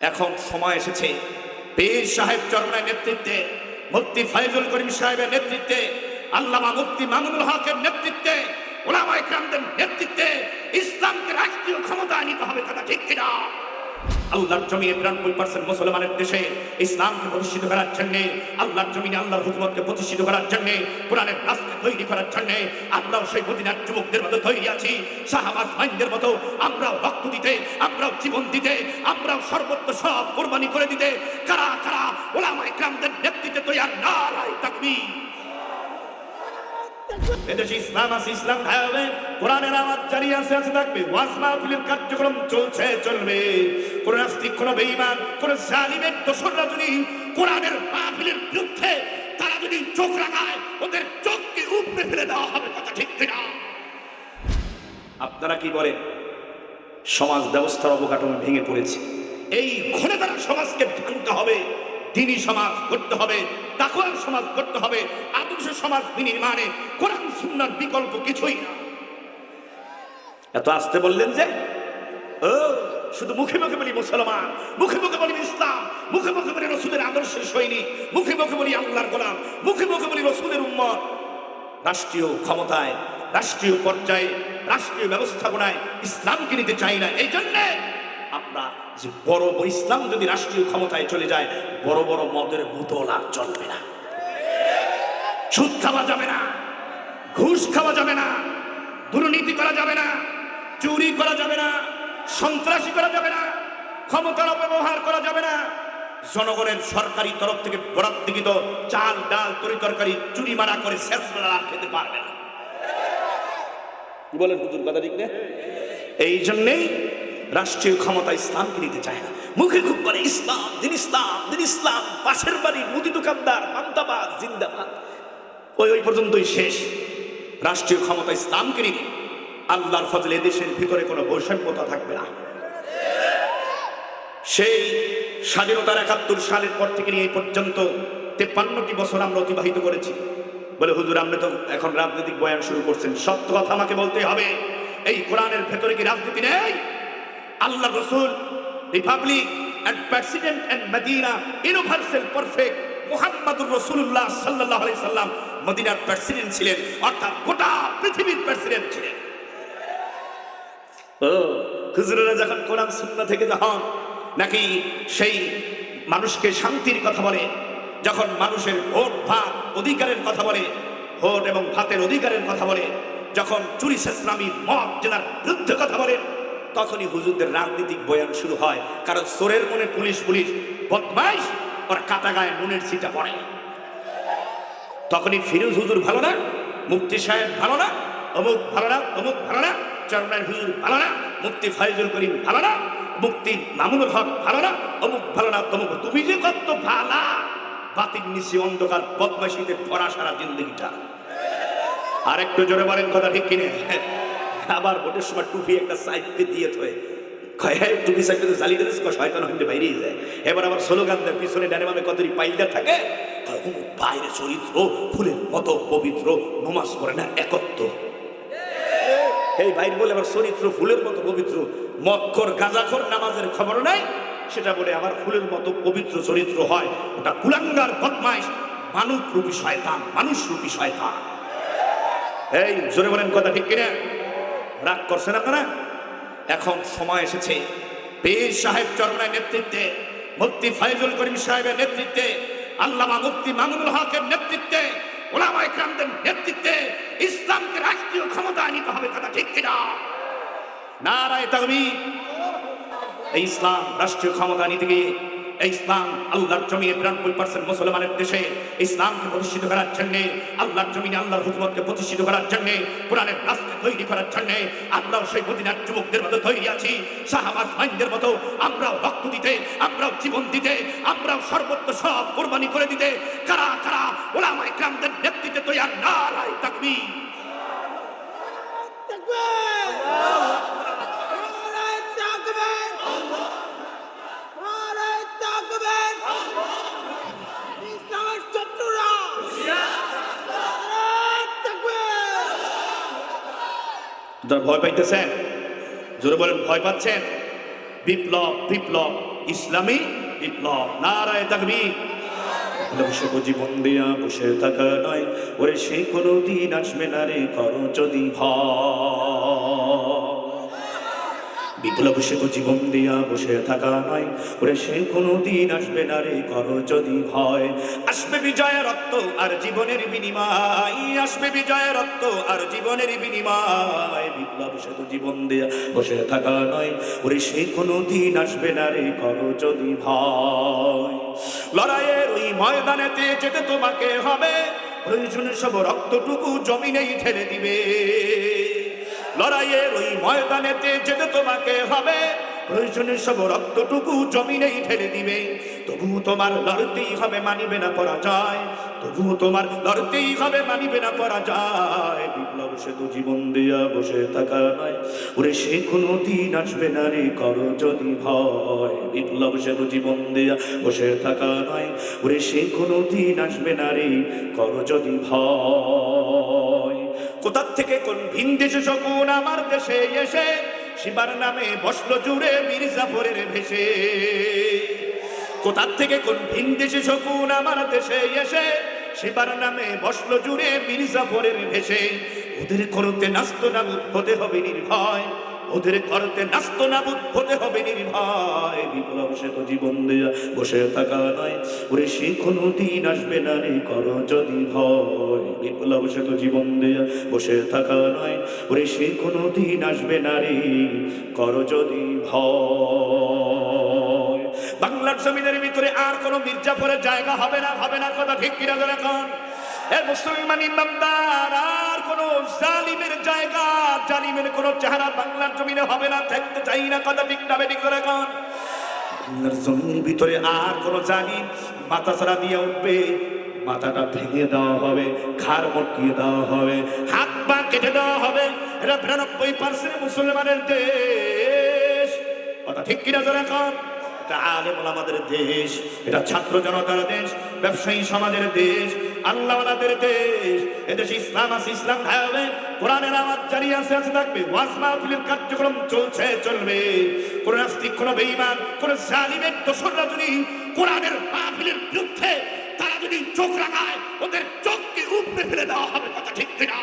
এখন সময় এসেছে। পীর সাহেব চরমের নেতৃত্বে মুক্তি ফাইজুল করিম সাহেবের নেতৃত্বে, আল্লামা মুক্তি মামুনুল হকের নেতৃত্বে ওলামা ইকরামদের নেতৃত্বে ইসলামকে রাষ্ট্রীয় ক্ষমতা আনিতে হবে কথা ঠিক কিনা? আল্লাহর জমিনে বিরানব্বই পার্সেন্ট মুসলমানের দেশে ইসলামকে প্রতিষ্ঠিত করার জন্যে, আল্লাহর জমিনে আল্লাহর হুকুমতকে প্রতিষ্ঠিত করার জন্যে, কোরআনের রাস্তা তৈরি করার জন্যে, আমরাও সেই মদিনার যুবকদের মতো তৈরি আছি সাহাবাজ ভাইদের মতো, আমরাও রক্ত দিতে, আমরাও জীবন দিতে, আমরাও সর্বত্র সব কোরবানি করে দিতে, কারা কারা ওলামা ইকরামদের নেতৃত্বে তৈরি নারায় তাকবীর। এদেশে ইসলাম আছে, ইসলাম খাওয়াবে কোরআনের আওয়াজ জারি আছে আছে থাকবে। ওয়াজ মাহফিলের কার্যক্রম চলছে, চলবে। কোন নাস্তিক, কোন বেঈমান, কোন জালিমের দোসররা যদি কোরআনের মাহফিলের বিরুদ্ধে তারা যদি চোখ রাখায় ওদের চোখকে উপড়ে ফেলে দেওয়া হবে, কথা ঠিক কিনা? আপনারা কি বলেন? সমাজ ব্যবস্থার অবকাঠামো ভেঙে পড়েছে। এই ঘরে তারা সমাজকে ভাঙতে হবে। দিনী সমাজ করতে হবে তাকওয়ার সমাজ করতে হবে, আদর্শ সমাজ বিনির্মাণে কোরআন সুন্নার বিকল্প কিছুই না। এত আসতে বললেন যে, ও, শুধু মুখে মুখে বলি মুসলমান, মুখে মুখে বলি ইসলাম, মুখে মুখে বলি রসুলের আদর্শের সৈনিক, মুখে মুখে বলি আল্লাহর গোলাম, মুখে মুখে বলি রসুলের উম্মত। রাষ্ট্রীয় ক্ষমতায়, রাষ্ট্রীয় পর্যায়ে, রাষ্ট্রীয় ব্যবস্থাপনায় ইসলামকে নিতে চাই না, এই জন্যে আমরা যে বড় বড় ইসলাম যদি রাষ্ট্রীয় ক্ষমতায় চলে যায়, বড় বড় মদের বোতল আর চলবে না। সুদ খাওয়া যাবে না, ঘুষ খাওয়া যাবে না, দুর্নীতি করা যাবে না, চুরি করা যাবে না, সন্ত্রাসী করা যাবে না, ক্ষমতার অপব্যবহার করা যাবে না। জনগণের সরকারি তরফ থেকে বরাদ্দকৃত চাল, ডাল, তরি তরকারি, চুরি মারা করে শেষ মেলা খেতে পারবে না। কি বলেন হুজুর, কথা ঠিক না? এই জন্যেই রাষ্ট্রীয় ক্ষমতা ইসলামকে নিতে চায় না। মুখে খুব বলে ইসলাম, দিন ইসলাম দিন ইসলাম, পাশের বাড়ি, মুদি দোকানদার মান্তাবাদ জিন্দাবাদ। ওই ওই পর্যন্তই শেষ। রাষ্ট্রীয় ক্ষমতা ইসলামকে নিতে আল্লাহর ফজলে দেশের ভিতরে কোনো বৈষম্যতা থাকবে না। সেই স্বাধীনতার একাত্তর সালের পর থেকে নিয়ে এই পর্যন্ত তেপ্পান্নটি বছর আমরা অতিবাহিত করেছি। বলে, হুজুর, আপনি তো এখন রাজনৈতিক বয়ান শুরু করছেন। সত্য কথা আমাকে বলতে হবে। এই কোরআনের ভেতরে কি রাজনীতি নেই? আল্লাহ রসুল, republic and president and Medina universal perfect মুহাম্মাদুর রসুল্লাহ সাল্লাহ আলি সাল্লাম মদিনার প্রেসিডেন্ট ছিলেন, অর্থাৎ গোটা পৃথিবীর প্রেসিডেন্ট ছিলেন। ও, হুজুরেরা যখন কোরআন সুন্না থেকে যখন নাকি সেই মানুষকে শান্তির কথা বলে, যখন মানুষের ভোট, ভাত, অধিকারের কথা বলে, ভোট এবং ভাতের অধিকারের কথা বলে, যখন চুরি সেসলামী মদ, জেনার বিরুদ্ধে কথা বলে তখনই হুজুরদের রাজনৈতিক বয়ান শুরু হয়। কারণ সোরের মনে পুলিশ পুলিশ, বদমাইশ, ওর কাটা গায়ে নুনের ছিটা পড়ে। তখনই ফিরোজ হুজুর ভালো না মুক্তি সাহেব ভালো না, অমুক ভালো না অমুক ভালো না চরমার হুজুর ভালো না মুক্তি ফাইজুল করিম ভালো না মুক্তি মামুনুল হক ভালো না, অমুক ভালো না, তমুক তুমি যে কত ভালা বাতিল নিচে অন্ধকার বদমাইশিতে ভরা সারা জিন্দগিটা। আর একটু জোরে বলেন কথা ঠিক কিনে? আবার ভোটের সময় টুপি একটা সাইডে দিয়ে থয়ে। কয় হ্যাঁ টুপি সাইডে জ্বালিয়ে দিস শয়তান হইতে বাইরেই যায়। এবার আবার স্লোগান দেয়, পিছনে ডানে বামে কতরি পাইলটা থাকে বাইরে চরিত্র, ফুলের মতো পবিত্র, নমাজ করে না, একত্র। এই ভাই বলে, আবার চরিত্র ফুলের মতো পবিত্র, মক্কর, গাজাখর নামাজের খবর নাই? সেটা বলে, আবার ফুলের মতো পবিত্র চরিত্র হয়, ওটা কুলাঙ্গার বদমাইশ মানব রূপী শয়তান মানুষ রূপী শয়তান। এই, জোরে বলেন কথা ঠিক কিনা? রাগ করছেন আপনারা এখন সময় এসেছে। পীর সাহেব চরমের নেতৃত্বে, মুফতি ফাইজুল করিম সাহেবের নেতৃত্বে, আল্লামা মুফতি মামুনুল হকের নেতৃত্বে, ওলামা ইকরামদের নেতৃত্বে ইসলামকে রাষ্ট্রীয় ক্ষমতা আনিতে হবে কথা ঠিক কিনা? নারায় তাকবীর। ইসলাম রাষ্ট্রীয় ক্ষমতা নিতে গিয়ে ইসলাম আল্লাহর জমিনে বিরানব্বই পার্সেন্ট মুসলমানের দেশে ইসলামকে প্রতিষ্ঠিত করার জন্যে, আল্লাহর জমিনে আল্লাহর হুকুমতকে প্রতিষ্ঠিত করার জন্যে, কোরআনের রাস্তা তৈরি করার জন্যে আমরাও সেই মদিনার যুবকদের মতো তৈরি আছি। সাহাবাজ ভাইদের মতো আমরাও রক্ত দিতে, আমরাও জীবন দিতে, আমরাও সর্বত্র সব কোরবানি করে দিতে। কারা কারা ওলামা ইকরামদের নেতৃত্বে তৈরি নারায় তাকবীর। নারায় আপনারা ভয় পাইতেছেন? জোরে বলেন, ভয় পাচ্ছেন? বিপ্লব বিপ্লব, ইসলামী বিপ্লব, নারায় তাকবীর। বসে জীবন দিয়া, বসে থাকা নয়। ওরে সে কোনো দিন আসবে না রে, করো যদি ভয়। বিপ্লব সে তো জীবন দিয়া বসে থাকা নয়। ওরে, সে কোনো দিন আসবে না রে, করো যদি ভয়। আসবে বিজয় রক্ত আর জীবনের বিনিময়। আসবে বিজয় রক্ত আর জীবনের বিনিময়। বিপ্লব সে তো জীবন দিয়া বসে থাকা নয়। ওরে, সে কোনো দিন আসবে না রে, করো যদি ভয়। লড়াইয়ের ওই ময়দানেতে যেতে তোমাকে হবে। প্রয়োজনে সব রক্তটুকু জমিনেই ঠেলে দিবে। লড়াইয়ের ওই ময়দানেতে যেতে তোমাকে হবে। প্রয়োজনে সব রক্তটুকু জমিনেই ঠেলে দিবে। তবুও তোমার লড়তেই হবে মানিবে না, পরাজয়। তবুও তোমার লড়তেই হবে মানিবে না, পরাজয়। বিপ্লব সে তো জীবন দিয়া বসে থাকা নয়। ওরে সে কোনো দিন আসবে না রে, করো যদি ভয়। বিপ্লব সে তো জীবন দিয়া বসে থাকা নয়। ওরে সে কোনো দিন আসবে না রে, করো যদি ভয়। কোথার থেকে কোন ভিন দেশে শকুন আমার দেশে এসে? শিবার নামে বসল জুড়ে মির্জাফরের ভেসে। কোথার থেকে কোন ভিন দেশে শকুন আমার দেশে এসে? শিবার নামে বসল জুড়ে মির্জাফরের ভেসে। ওদের করতে নাস্ত না হতে হবে নির্ভয়। ওদের করতে নাস্ত নাবুদ হতে হবে নির্ভয়। বিপ্লব সে তো জীবন দেয়া বসে থাকা নয়। ওরে সে কোনো দিন আসবে না রে, করো যদি ভয়। বিপ্লব সে তো জীবন দেয়া বসে থাকা নয়। ওরে সে কোনো দিন আসবে না রে, করো যদি ভয়। বাংলার জমিনের ভিতরে আর কোনো মির্জাফরের জায়গা হবে না হবে না, কথা ঠিক কিনা ধরে এখন এ মুসলমান ইমানদার আর কোন জালিমের জায়গা, জালিমের কোন চেহারা বাংলার জমিনে হবে না থাকতে চাই না কথা না বেটি করে এখন বাংলার জমির ভিতরে আর কোন জালিম মাথা ছাড়া দিয়ে উঠবে, মাথাটা ভেঙে দেওয়া হবে খাড় মটকিয়ে দেওয়া হবে, হাত পা কেটে দেওয়া হবে। এটা বিরানব্বই পার্সেন্ট মুসলমানের দেশ। কথা ঠিক কিনা ধরে এখন এটা আলেম আমাদের দেশ, এটা ছাত্র জনতার দেশ, ব্যবসায়ী সমাজের দেশ আল্লাহওয়ালাদের দেশ, এদেশে ইসলাম আছে, ইসলাম হবে কোরআনের আওয়াজ জারি আছে আছে থাকবে। ওয়াজ মাহফিলের কার্যক্রম চলছে, চলবে। কোন নাস্তিক, কোন বেঈমান, কোন জালিমের দোসররা যদি কোরআনের মাহফিলের বিরুদ্ধে তারা যদি চোখ রাখায় ওদের চোখকে উপড়ে ফেলে দেওয়া হবে, কথা ঠিক কিনা?